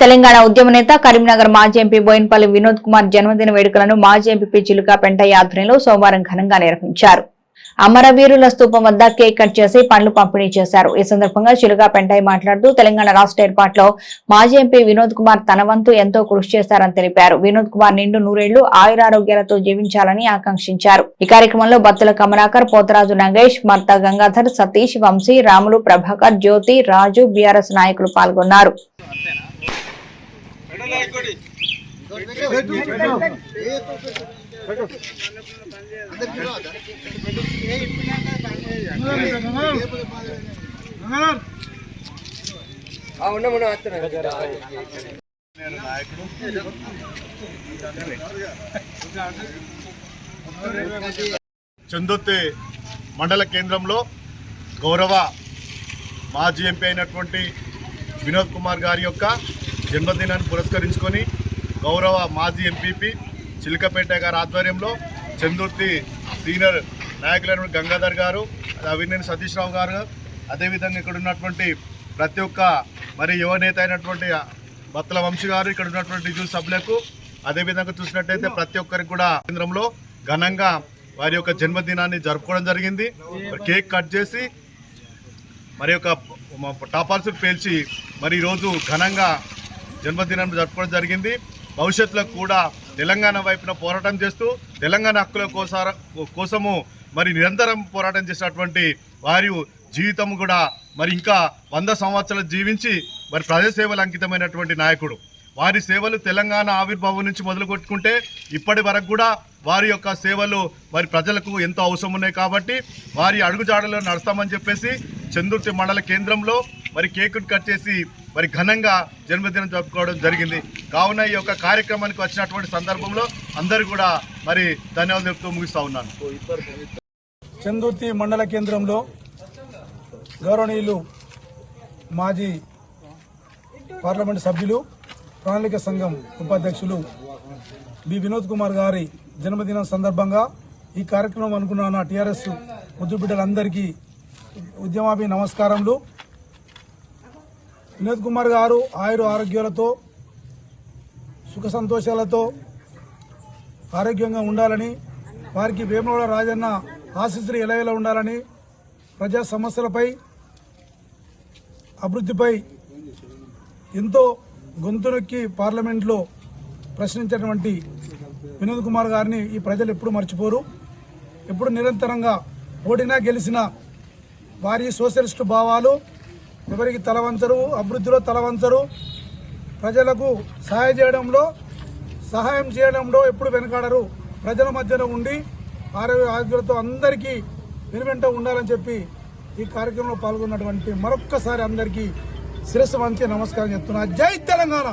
తెలంగాణ ఉద్యమ నేత కరీంనగర్ మాజీ ఎంపీ బోయిన్పల్లి వినోద్ కుమార్ జన్మదిన వేడుకలను మాజీ ఎంపీ చిలుక పెంటయ్య ఆధ్వర్యంలో సోమవారం ఘనంగా నిర్వహించారు. అమరవీరుల స్తూపం వద్ద కేక్ కట్ చేసి పండ్లు పంపిణీ చేశారు. ఈ సందర్భంగా చిలుక పెంటయ్య మాట్లాడుతూ తెలంగాణ రాష్ట్ర ఏర్పాటులో మాజీ ఎంపీ వినోద్ కుమార్ తన వంతు ఎంతో కృషి చేశారని తెలిపారు. వినోద్ కుమార్ నిండు నూరేళ్ళు ఆయురారోగ్యాలతో జీవించాలని ఆకాంక్షించారు. ఈ కార్యక్రమంలో బత్తుల కమలాకర్ పోతరాజు నగేష్ మర్త గంగాధర్ సతీష్ వంశీ రాములు ప్రభాకర్ జ్యోతి రాజు బీఆర్ఎస్ నాయకులు పాల్గొన్నారు. చందుర్తి మండల కేంద్రంలో గౌరవ మాజీ ఎంపీ అయినటువంటి వినోద్ కుమార్ గారి యొక్క జన్మదినాన్ని పురస్కరించుకొని గౌరవ మాజీ ఎంపీపీ చిలకపేట గారి ఆధ్వర్యంలో చందుర్తి సీనియర్ నాయకులైన గంగాధర్ గారు అవినేని సతీష్ రావు గారు అదేవిధంగా ఇక్కడ ఉన్నటువంటి ప్రతి ఒక్క మరి యువ నేత అయినటువంటి బత్తల వంశీ గారు ఇక్కడ ఉన్నటువంటి యూత్ సభ్యులకు అదేవిధంగా చూసినట్టయితే ప్రతి ఒక్కరికి కూడా కేంద్రంలో ఘనంగా వారి యొక్క జన్మదినాన్ని జరుపుకోవడం జరిగింది. కేక్ కట్ చేసి మరి యొక్క టాపర్స్ పేల్చి మరి ఈరోజు ఘనంగా జన్మదినం జరుపుకోవడం జరిగింది. భవిష్యత్తులో కూడా తెలంగాణ వైపున పోరాటం చేస్తూ తెలంగాణ హక్కుల కోసార కోసము మరి నిరంతరం పోరాటం చేసినటువంటి వారి జీవితం కూడా మరి ఇంకా వంద సంవత్సరాలు జీవించి మరి ప్రజాసేవలు అంకితమైనటువంటి నాయకుడు. వారి సేవలు తెలంగాణ ఆవిర్భావం నుంచి మొదలు కొట్టుకుంటే ఇప్పటి వరకు కూడా వారి యొక్క సేవలు మరి ప్రజలకు ఎంతో అవసరం ఉన్నాయి కాబట్టి వారి అడుగుజాడలో నడుస్తామని చెప్పేసి చందుర్తి మండల కేంద్రంలో మరి కేకును కట్ చేసి మరి ఘనంగా జన్మదినం జరుపుకోవడం జరిగింది. కావున ఈ యొక్క కార్యక్రమానికి వచ్చినటువంటి సందర్భంలో అందరూ కూడా మరి ధన్యవాదాలు చెప్తూ ముగిస్తా ఉన్నాను. చందుర్తి మండల కేంద్రంలో గౌరవనీయులు మాజీ పార్లమెంట్ సభ్యులు ప్రణాళిక సంఘం ఉపాధ్యక్షులు బి. వినోద్ కుమార్ గారి జన్మదినం సందర్భంగా ఈ కార్యక్రమం అనుకున్న టీఆర్ఎస్ ముద్దుబిడ్డలందరికీ ఉద్యమాభి నమస్కారములు. వినోద్ కుమార్ గారు ఆయుర ఆరోగ్యాలతో సుఖ సంతోషాలతో ఆరోగ్యంగా ఉండాలని వారికి వేములవాడ రాజన్న ఆశీస్సులు ఎలా ఎలా ఉండాలని ప్రజా సమస్యలపై అభివృద్ధిపై ఎంతో గొంతునొక్కి పార్లమెంట్లో ప్రశ్నించినటువంటి వినోద్ కుమార్ గారిని ఈ ప్రజలు ఎప్పుడు మర్చిపోరు. ఎప్పుడు నిరంతరంగా ఓడినా గెలిచినా వారి సోషలిస్టు భావాలు ఎవరికి తలవంచరు అభివృద్ధిలో తలవంచరు ప్రజలకు సహాయం చేయడంలో సహాయం చేయడంలో ఎప్పుడు వెనకాడరు. ప్రజల మధ్యన ఉండి ఆరోగ్య ఆరోగ్యాలతో అందరికీ వెనువెంట ఉండాలని చెప్పి ఈ కార్యక్రమంలో పాల్గొన్నటువంటి మరొక్కసారి అందరికీ శిరస్సు వంచి నమస్కారం చెప్తున్నా. జై తెలంగాణ!